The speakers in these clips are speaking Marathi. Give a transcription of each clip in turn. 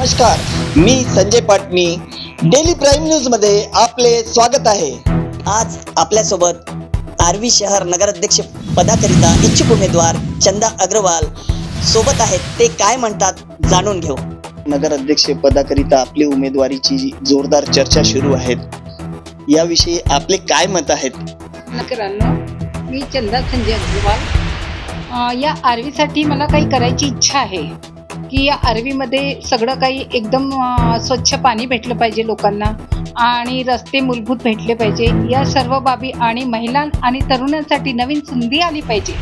नमस्कार मी संजय पाटणी. डेली प्राईम न्यूजमध्ये आपले स्वागत आहे. आज आपल्यासोबत आर्वी शहर नगराध्यक्ष पदाकरिता इच्छुक उमेदवार चंदा अग्रवाल सोबत आहेत. ते काय म्हणतात जाणून घेऊ. नगराध्यक्ष पदाकरिता आपली उमेदवारीची जोरदार चर्चा सुरू आहेत. याविषयी आपले काय मत आहेत? मित्रांनो मी चंदा संजय अग्रवाल. अं, या आरवीसाठी मला काही करायची इच्छा आहे. की या आरवीमध्ये सगळं काही एकदम स्वच्छ पाणी भेटलं पाहिजे लोकांना आणि रस्ते मूलभूत भेटले पाहिजे. या सर्व बाबी आणि महिला आणि तरुणांसाठी नवीन संधी आली पाहिजे.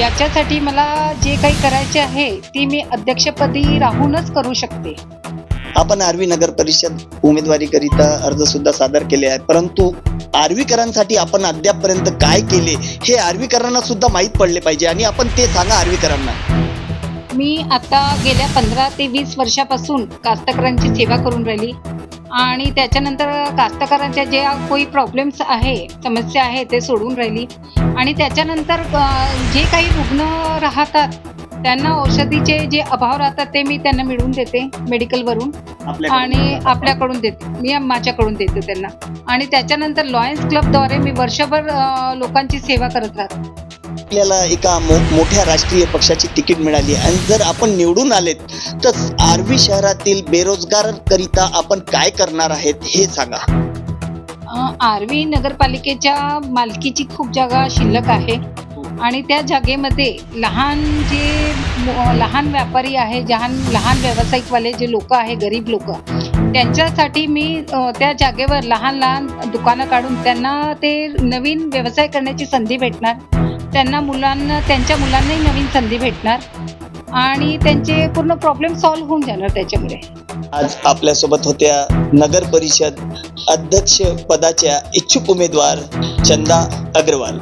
याच्यासाठी मला जे काही करायचे आहे ती मी अध्यक्षपदी राहूनच करू शकते. आपण आर्वी नगर परिषद उमेदवारीकरिता अर्ज सुद्धा सादर केले आहे परंतु आर्वीकरांसाठी आपण अद्यापपर्यंत काय केले हे आर्वीकरांना सुद्धा माहीत पडले पाहिजे आणि आपण ते सांगा आर्वीकरांना. मी आता गेल्या पंधरा ते वीस वर्षापासून कास्तकारांची सेवा करून राहिली. आणि त्याच्यानंतर कास्तकारांच्या ज्या काही प्रॉब्लेम्स आहे समस्या आहे ते सोडून राहिली. आणि त्याच्यानंतर जे काही रुग्ण राहतात त्यांना औषधीचे जे अभाव राहतात ते मी त्यांना मिळवून देते मेडिकलवरून आणि आपल्याकडून देते. मी माझ्याकडून देते त्यांना. आणि त्याच्यानंतर लॉयन्स क्लबद्वारे मी वर्षभर लोकांची सेवा करत राहते. आपल्याला एका मो मोठ्या राष्ट्रीय पक्षाची तिकीट मिळाली. आणि जर आपण निवडून आलेत तर आर्वी शहरातील बेरोजगारांकरिता आपण काय करणार आहेत हे सांगा. आर्वी नगरपालिकेच्या मालकीची खूप जागा शिल्लक आहे. आणि त्या जागेमध्ये लहान जे लहान व्यापारी आहे लहान लहान व्यावसायिकवाले जे लोक आहे गरीब लोक त्यांच्यासाठी मी त्या जागेवर लहान लहान दुकानं काढून त्यांना ते नवीन व्यवसाय करण्याची संधी भेटणार. त्यांना मुलांना त्यांच्या मुलांनाही नवीन संधी भेटणार. आणि त्यांचे पूर्ण प्रॉब्लेम सॉल्व्ह होऊन जाणार त्याच्यामुळे. आज आपल्यासोबत होत्या नगर परिषद अध्यक्ष पदाच्या इच्छुक उमेदवार चंदा अग्रवाल.